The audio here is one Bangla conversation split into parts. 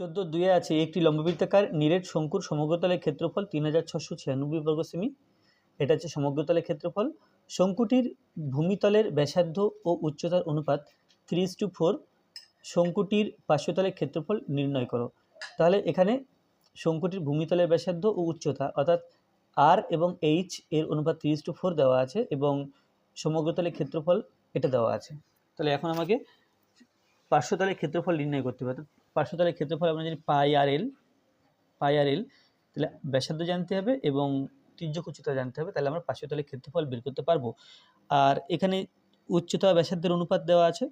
চোদ্দ দুয়ে আছে একটি লম্ববৃত্তাকার নিরেট শঙ্কুর সমগ্রতলের ক্ষেত্রফল তিন হাজার ছশো ছিয়ানব্বই বর্গ সেমি। এটা হচ্ছে সমগ্রতলের ক্ষেত্রফল। শঙ্কুটির ভূমিতলের ব্যাসার্ধ ও উচ্চতার অনুপাত থ্রি টু ফোর। শঙ্কুটির পার্শ্বতলের ক্ষেত্রফল নির্ণয় করো। তাহলে এখানে শঙ্কুটির ভূমিতলের ব্যাসার্ধ ও উচ্চতা, অর্থাৎ আর এবং এইচ এর অনুপাত থ্রি টু ফোর দেওয়া আছে এবং সমগ্রতলের ক্ষেত্রফল এটা দেওয়া আছে। তাহলে এখন আমাকে পার্শ্বতলের ক্ষেত্রফল নির্ণয় করতে হবে। পার্শ্বতলের ক্ষেত্রফল আমরা জানি পাই আর এল, পাই আর এল, তাহলে ব্যাসার্ধ জানতে হবে এবং তির্যক উচ্চতা জানতে হবে, তাহলে আমরা পার্শ্বতলের ক্ষেত্রফল বের করতে পারব। আর এখানে উচ্চতা ব্যাসার্ধের অনুপাত দেওয়া আছে,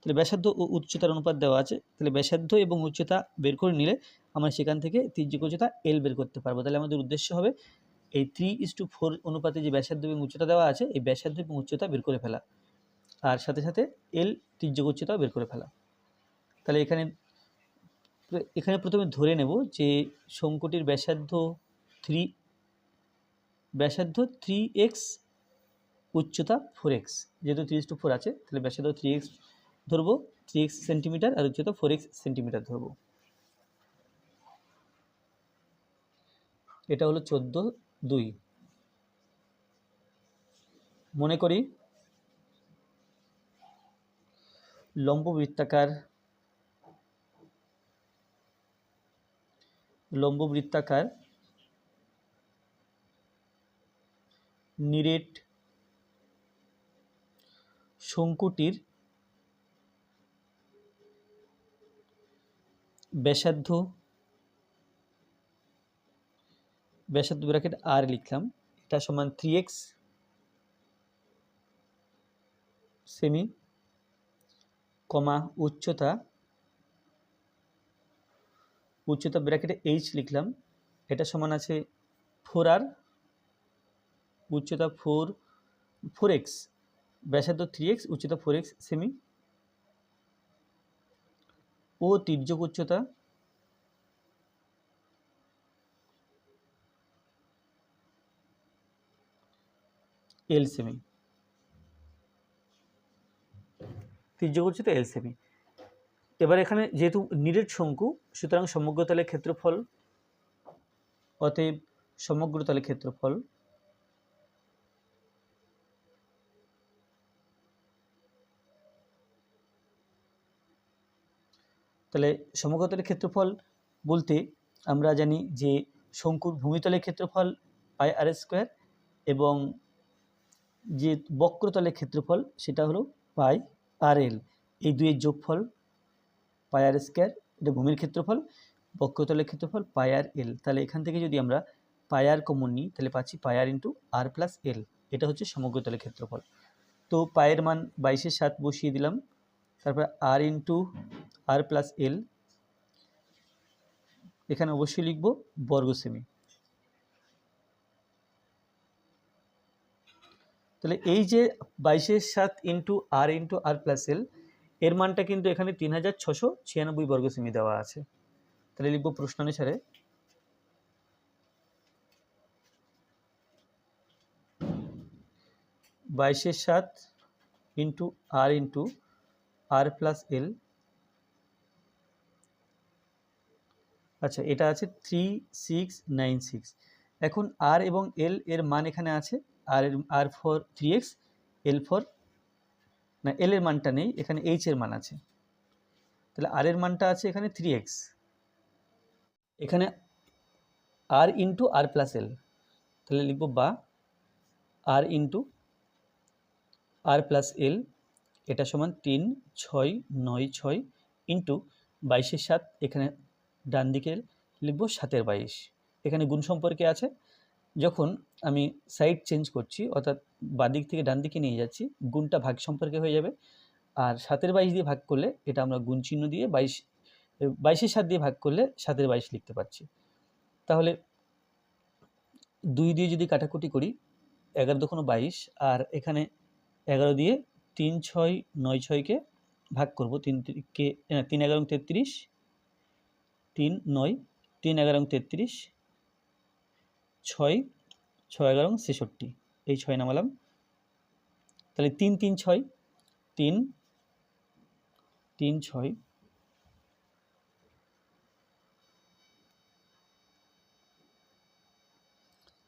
তাহলে ব্যাসার্ধ ও উচ্চতার অনুপাত দেওয়া আছে, তাহলে ব্যাসার্ধ এবং উচ্চতা বের করে নিলে আমরা সেখান থেকে তির্যক উচ্চতা এল বের করতে পারব। তাহলে আমাদের উদ্দেশ্য হবে এই থ্রি ইস টু ফোর অনুপাতে যে ব্যাসার্ধ এবং উচ্চতা দেওয়া আছে, এই ব্যাসার্ধ এবং উচ্চতা বের করে ফেলা। আর সাথে সাথে এল তির্যক উচ্চতাও বের করে ফেলা। তাহলে এখানে এখানে প্রথমে ধরে নেব যে শঙ্কুটির ব্যাসার্ধ থ্রি ব্যাসার্ধ থ্রি এক্স উচ্চতা ফোর এক্স যেহেতু থ্রি টু ফোর আছে, তাহলে ব্যাসার্ধ থ্রি এক্স ধরবো থ্রি এক্স সেন্টিমিটার আর উচ্চতা ফোর এক্স সেন্টিমিটার ধরবো। এটা হলো চোদ্দ দুই। মনে করি লম্ব বৃত্তাকার লম্ব বৃত্তাকার নিরেট শঙ্কুটির ব্যাসার্ধ ব্যাসার্ধ ব্র্যাকেট আর লিখলাম, এটা সমান থ্রি এক্স সেমি কমা উচ্চতা উচ্চতা ব্র্যাকেটে এইচ লিখলাম, এটা সমান আছে ফোর আর উচ্চতা ফোর ফোর এক্স ব্যাসার্ধ থ্রি এক্স উচ্চতা ফোর এক্স সেমি ও তির্যক উচ্চতা এল সেমি তির্যক উচ্চতা এল সেমি এবার এখানে যেহেতু নিরেট শঙ্কু, সুতরাং সমগ্র সমগ্রতলের ক্ষেত্রফল অতএব সমগ্র সমগ্রতলের ক্ষেত্রফল তাহলে সমগ্রতলের ক্ষেত্রফল বলতে আমরা জানি যে শঙ্কুর ভূমিতলের ক্ষেত্রফল পাই আর স্কোয়ার এবং যে বক্রতলের ক্ষেত্রফল সেটা হলো পাই আর এল এই দুইয়ের যোগফল পাই আর স্কোয়ার, এটা ভূমির ক্ষেত্রফল, বক্রতলের ক্ষেত্রফল পাই আর এল তাহলে এখান থেকে যদি আমরা পাই আর কমন নিই, তাহলে পাচ্ছি পাই আর ইন্টু আর প্লাস এল এটা হচ্ছে সমগ্রতলের ক্ষেত্রফল। তো পায়ের মান বাইশের সাত বসিয়ে দিলাম। তারপর আর ইন্টু আর প্লাস এল এখানে অবশ্যই লিখব বর্গ সেমি তাহলে এই যে বাইশের সাত into r into r plus L এর মানটা কিন্তু এখানে তিন হাজার ছশো ছিয়ানব্বই বর্গ সেমি দেওয়া আছে। তাহলে লিখব প্রশ্নানুসারে বাইশের সাত into r into r plus L. আচ্ছা এটা আছে থ্রি সিক্স নাইন সিক্স। এখন আর এবং এল এর মান এখানে আছে। আর এর, r for three x, L for না এল এর মানটা নেই, এখানে এইচ এর মান আছে। তাহলে আর এর মানটা আছে এখানে থ্রি এক্স এখানে আর ইন্টু আর প্লাস এল তাহলে লিখব বা আর ইন্টু আর প্লাস এল এটা সমান তিন, ছয়, নয়, ছয় ইন্টু বাইশের সাত, এখানে ডান দিকে লিখব সাতের বাইশ। এখানে গুণ সম্পর্কে আছে। যখন আমি সাইড চেঞ্জ করছি, অর্থাৎ বাদিক থেকে ডান দিকে নিয়ে যাচ্ছি, গুণটা ভাগ সম্পর্কে হয়ে যাবে। আর সাতের বাইশ দিয়ে ভাগ করলে এটা আমরা গুণ চিহ্ন দিয়ে বাইশ বাইশের সাত দিয়ে ভাগ করলে সাতের বাইশ লিখতে পারছি। তাহলে দুই দিয়ে যদি কাটাকুটি করি, এগারো দোকানো বাইশ, আর এখানে এগারো দিয়ে তিন ছয় নয় ছয়কে ভাগ করব, তিন কে তিন এগারো তেত্রিশ, তিন নয়, তিন এগারো তেত্রিশ, ছয় ছয় এগারো ছেষট্টি। এই ছয় নামালাম। তাহলে তিন তিন, ছয়, তিন তিন, ছয়,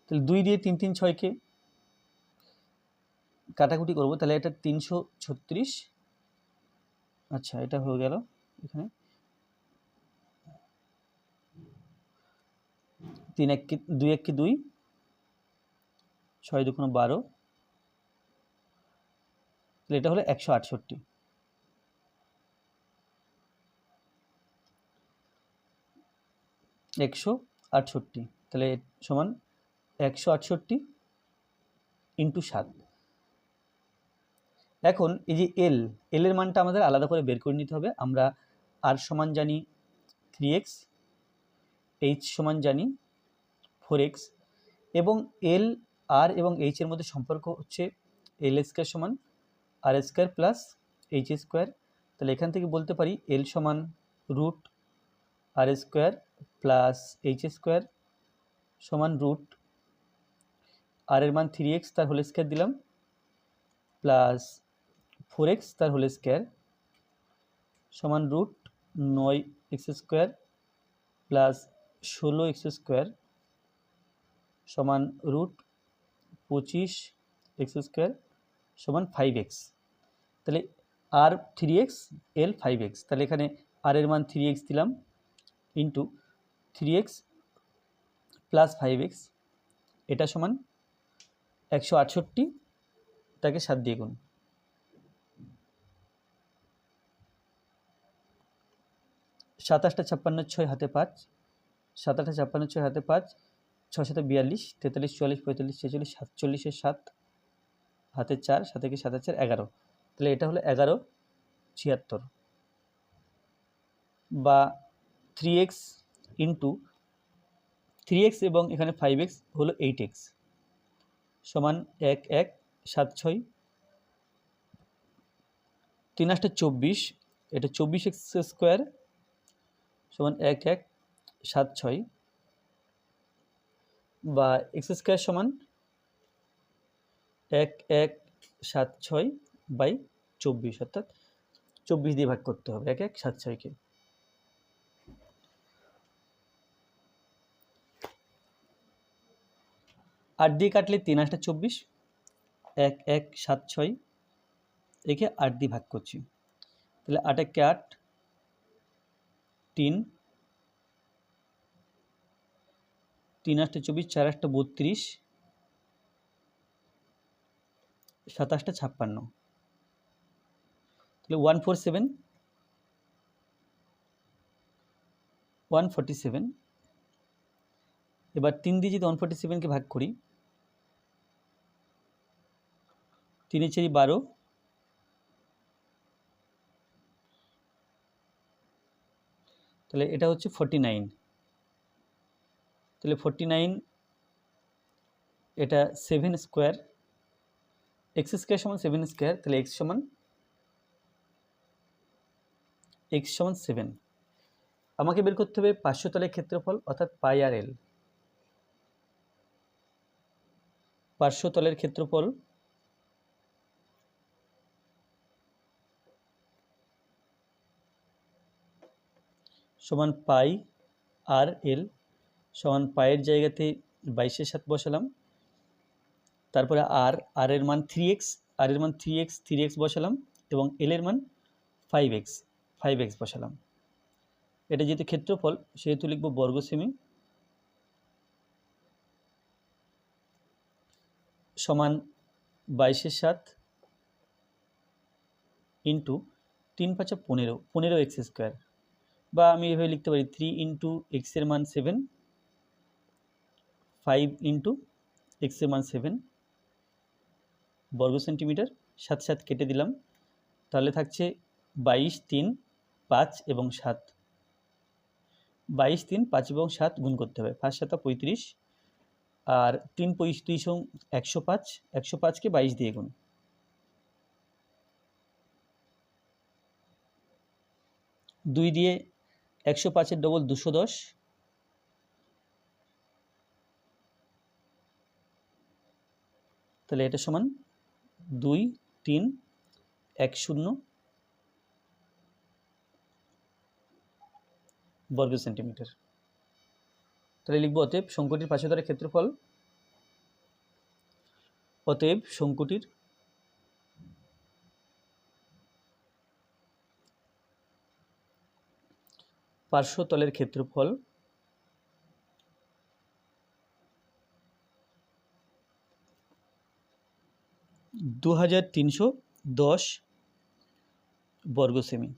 তাহলে দুই দিয়ে তিন তিন ছয়কে কাটাকুটি করব। তাহলে এটা তিনশো ছত্রিশ। আচ্ছা এটা হয়ে গেল এখানে। তিন এক, দুই এক দুই ছয় দুগুণ বারো এটা হলো একশো আটষট্টি। একশো আটষট্টি, তাহলে সমান একশো আটষট্টি ইন্টু সাত। এখন এই যে এল এল এর মানটা আমাদের আলাদা করে বের করে নিতে হবে। আমরা আর সমান জানি থ্রি এক্স এইচ সমান জানি ফোর এক্স এবং এল আর এবং এইচ এর মধ্যে সম্পর্ক হচ্ছে এল স্কোয়ার সমান r square plus H square তাহলে এখান থেকে বলতে পারি এল সমান root r square plus H square সমান রুট আর এর মান থ্রি এক্স তার হোল স্কোয়ার দিলাম প্লাস ফোর এক্স তার হোল স্কোয়ার সমান রুট নয় এক্স স্কোয়ার প্লাস ষোলো এক্স স্কোয়ার সমান রুট পঁচিশ এক্স স্কোয়ার সমান ফাইভ এক্স তাহলে r three x L five x তাহলে এখানে আর এর মান থ্রি এক্স দিলাম into three x plus five x এটা সমান একশো আটষট্টি তাকে সাত দিয়ে গুণ। সাতাশটা ছাপ্পান্ন ছয় হাতে পাঁচ, সাতাশটা ছাপ্পান্ন ছয় হাতে পাঁচ সাথে বিয়াল্লিশ, তেতাল্লিশ, চুয়াল্লিশ, পঁয়তাল্লিশ, ছেচল্লিশ, সাতচল্লিশের সাত হাতে চার সাথে কি সাত চার, এগারো। তাহলে এটা হলো এগারো, ছিয়াত্তর। বা three x into three x এবং এখানে ফাইভ এক্স হলো এইট এক্স সমান এক এক, সাত, ছয়। তিন আটটা চব্বিশ, এটা চব্বিশ এক্স স্কোয়ার সমান এক এক, সাত, ছয়। বা এক্স স্কোয়ার সমান এক এক, সাত, ছয় বাই চব্বিশ, অর্থাৎ চব্বিশ দিয়ে ভাগ করতে হবে, এক এক, সাত, ছয়কে। আট দিয়ে কাটলে তিন আটটা চব্বিশ, এক এক, সাত, ছয়, একে আট দিয়ে ভাগ করছি। তাহলে আট, একে আট, তিন তিন আটটা চব্বিশ, চার আটটা বত্রিশ সাতাশটা ছাপ্পান্ন। তাহলে one four seven one forty seven এবার তিন দিয়ে যদি ওয়ান ফর্টি সেভেনকে ভাগ করি, তিনে চারি বারো, তাহলে এটা হচ্ছে ফর্টি নাইন তাহলে ফর্টি নাইন এটা সেভেন স্কোয়ার এক্স স্কোয়ার সমান সেভেন স্কোয়ার তাহলে এক্স সমান এক্স সমান সেভেন আমাকে বের করতে হবে পাঁচশো তলের ক্ষেত্রফল অর্থাৎ পাই আর এল। পার্শ্ব তলের ক্ষেত্রফল সমান পাই আর এল সমান পায়ের জায়গাতে বাইশের সাত বসালাম। তারপরে আর আর এর মান থ্রি এক্স আর এর মান থ্রি এক্স থ্রি এক্স বসালাম এবং এল এর মান ফাইভ এক্স ফাইভ এক্স বসালাম। এটা যেহেতু ক্ষেত্রফল, সেহেতু লিখব বর্গ সেমি সমান বাইশের সাত ইন্টু তিন পাঁচা পনেরো পনেরো এক্স স্কোয়ার বা আমি এভাবে লিখতে পারি থ্রি ইন্টু এক্সের মান সেভেন ফাইভ ইন্টু এক্সের মান সেভেন বর্গ সেন্টিমিটার সাত সাত কেটে দিলাম। তাহলে থাকছে বাইশ তিন পাঁচ এবং সাত। বাইশ তিন পাঁচ এবং সাত গুণ করতে হবে। পাঁচ সাতা পঁয়ত্রিশ। আর তিন পঁয়ত্রিশ একশো পাঁচ। একশো পাঁচকে বাইশ দিয়ে গুণ। দুই দিয়ে একশো পাঁচের ডবল দুশো দশ। তাহলে এটা সমান দুই, তিন, এক, শূন্য বর্গ সেন্টিমিটার তাহলে লিখব, অতএব শঙ্কুটির পাশে ধরে ক্ষেত্রফল, অতএব শঙ্কুটির পার্শ্বতলের ক্ষেত্রফল দু হাজার তিনশো দশ বর্গ সেমি